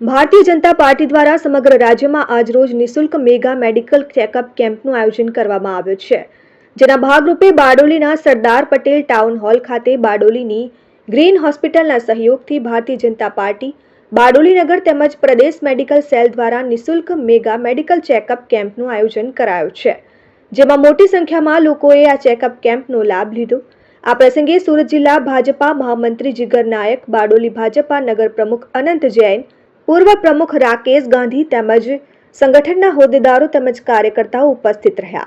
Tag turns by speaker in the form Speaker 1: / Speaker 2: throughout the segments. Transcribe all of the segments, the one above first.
Speaker 1: Bharatiya Janata party દ્વારા સમગ્ર રાજ્યમાં આજરોજ નિશુલ્ક મેગા મેડિકલ ચેકઅપ કેમ્પનું આયોજન કરવામાં આવ્યું છે, જેના ભાગરૂપે બારડોલીના સરદાર પટેલ ટાઉન હોલ ખાતે બારડોલીની ગ્રીન હોસ્પિટલના સહયોગથી ભારતીય જનતા પાર્ટી, બારડોલી નગર તેમજ પ્રદેશ મેડિકલ સેલ દ્વારા નિઃશુલ્ક મેગા મેડિકલ ચેકઅપ કેમ્પનું આયોજન કરાયું છે, જેમાં મોટી સંખ્યામાં લોકોએ આ ચેકઅપ કેમ્પનો લાભ લીધો. આ પ્રસંગે સુરત જિલ્લા ભાજપા મહામંત્રી જીગર નાયક, બારડોલી ભાજપા નગર પ્રમુખ અનંત જૈન પૂર્વ પ્રમુખ રાકેશ ગાંધી તેમજ સંગઠનના હોદ્દેદારો તેમજ કાર્યકર્તાઓ ઉપસ્થિત રહ્યા.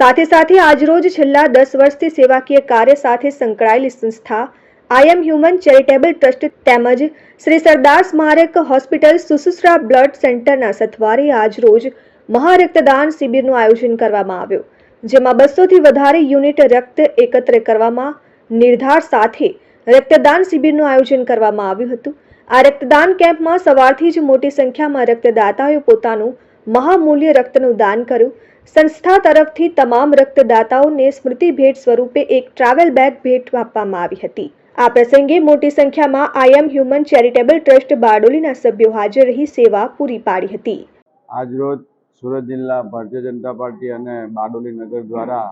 Speaker 1: સાથે સાથે આજરોજ છેલ્લા દસ વર્ષથી સેવાકીય કાર્ય સાથે સંકળાયેલી સંસ્થા આઈ હ્યુમન ચેરિટેબલ ટ્રસ્ટ તેમજ શ્રી સરદાર સ્મારક હોસ્પિટલ સુસુસરા બ્લડ સેન્ટરના સથવારે આજરોજ મહારક્તદાન શિબિરનું આયોજન કરવામાં આવ્યું, જેમાં બસોથી વધારે યુનિટ રક્ત એકત્ર કરવામાં નિર્ધાર સાથે રક્તદાન શિબિરનું આયોજન કરવામાં આવ્યું હતું. આ રક્તદાન કેમ્પમાં સવારથી જ મોટી સંખ્યામાં રક્તદાતાઓએ પોતાનું મહામૂલ્ય રક્તનું દાન કર્યું. સંસ્થા તરફથી તમામ રક્તદાતાઓને સ્મૃતિ ભેટ સ્વરૂપે એક ટ્રાવેલ બેગ ભેટ આપવામાં આવી હતી. આ પ્રસંગે મોટી સંખ્યામાં I am human charitable trust બારડોલીના સભ્યો હાજર રહી સેવા પૂરી પાડી હતી.
Speaker 2: આજરોજ સુરત જિલ્લા ભારતીય જનતા પાર્ટી અને બારડોલી નગર દ્વારા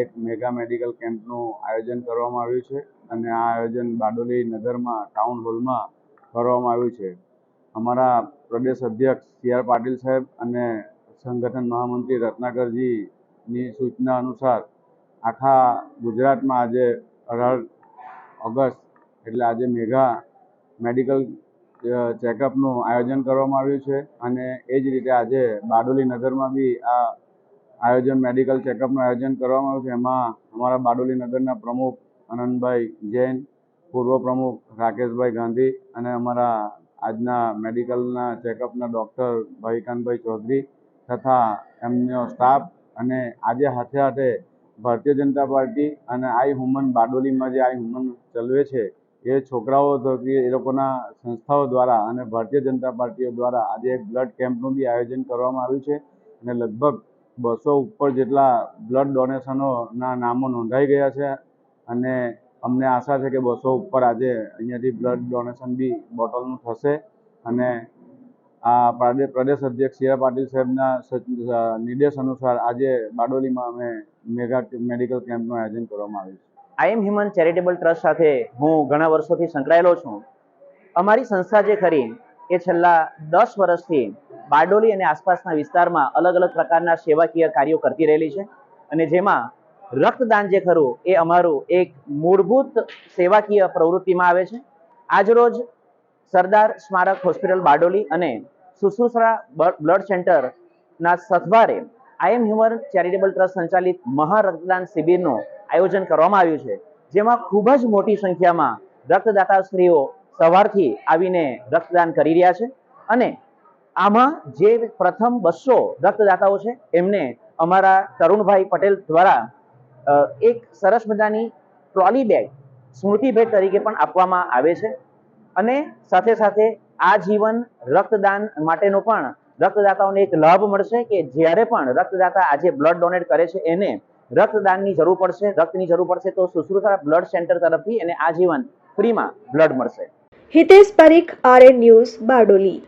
Speaker 2: એક મેગા મેડિકલ કેમ્પનું આયોજન કરવામાં આવ્યું છે. અને આ આયોજન બારડોલી નગરમાં, ટાઉન હોલમાં કરવામાં આવ્યું છે. અમારા પ્રદેશ અધ્યક્ષ સી આર પાટીલ સાહેબ અને સંગઠન મહામંત્રી રત્નાકરજીની સૂચના અનુસાર આખા ગુજરાતમાં આજે અઢાર ઓગસ્ટ એટલે આજે મેઘા મેડિકલ ચેકઅપનું આયોજન કરવામાં આવ્યું છે અને એ જ રીતે આજે બારડોલી નગરમાં બી આ આયોજન, મેડિકલ ચેકઅપનું આયોજન કરવામાં આવ્યું છે. એમાં અમારા બારડોલી નગરના પ્રમુખ આનંદભાઈ જૈન પૂર્વ પ્રમુખ રાકેશભાઈ ગાંધી અને અમારા આજના મેડિકલના ચેકઅપના ડૉક્ટર ભાઈકાનભાઈ ચૌધરી તથા એમનો સ્ટાફ અને આજે હાથે હાથે ભારતીય જનતા પાર્ટી અને આઈ હુમન બારડોલીમાં જે આઈ હુમન ચલવે છે, એ છોકરાઓ એ લોકોના સંસ્થાઓ દ્વારા અને ભારતીય જનતા પાર્ટીઓ દ્વારા આજે એક બ્લડ કેમ્પનું બી આયોજન કરવામાં આવ્યું છે અને લગભગ બસો ઉપર જેટલા બ્લડ ડોનેશનોના નામો નોંધાઈ ગયા છે અને અમને આશા છે કે બસો ઉપર આજે અહીંયાથી બ્લડ ડોનેશન બી બોટલનું થશે અને આ પ્રદેશ અધ્યક્ષ સી આર પાટીલ સાહેબના નિર્દેશ અનુસાર આજે બારડોલીમાં અમે મેગા મેડિકલ કેમ્પનું આયોજન કરવામાં આવ્યું છે.
Speaker 3: I M human charitable trust સાથે હું ઘણા વર્ષોથી સંકળાયેલો છું. અમારી સંસ્થા જે ખરી એ છેલ્લા દસ વર્ષથી બારડોલી અને આસપાસના વિસ્તારમાં અલગ અલગ પ્રકારના સેવાકીય કાર્યો કરતી રહેલી છે અને જેમાં રક્તદાન જે ખરું, એ અમારું એક મૂળભૂત સેવાકીય પ્રવૃત્તિમાં આવે છે. આજરોજ સરદાર સ્મારક હોસ્પિટલ બારડોલી અને સુશ્રુષરા બ્લડ સેન્ટરના સથવારે I M human charitable trust સંચાલિત મહા રક્તદાન શિબિરનું આયોજન કરવામાં આવ્યું છે, જેમાં ખૂબ જ મોટી સંખ્યામાં રક્તદાતાશ્રીઓ સવારથી આવીને રક્તદાન કરી રહ્યા છે અને આમાં જે પ્રથમ બસો રક્તદાતાઓ છે, એમને અમારા તરુણભાઈ પટેલ દ્વારા એક સરસ મજાની ટ્રોલી બેગ સ્મૃતિ ભેટ તરીકે પણ આપવામાં આવે છે. અને સાથે સાથે આજીવન રક્તદાન માટેનો પણ રક્તદાતાઓને એક લાભ મળશે કે જ્યારે પણ રક્તદાતા આજે બ્લડ ડોનેટ કરે છે, એને રક્તદાનની જરૂર પડશે, રક્તની જરૂર પડશે તો સુશ્રુષા બ્લડ સેન્ટર તરફથી એને આજીવન ફ્રીમાં બ્લડ મળશે.
Speaker 1: Hitesh Parikh R N news, Bardoli.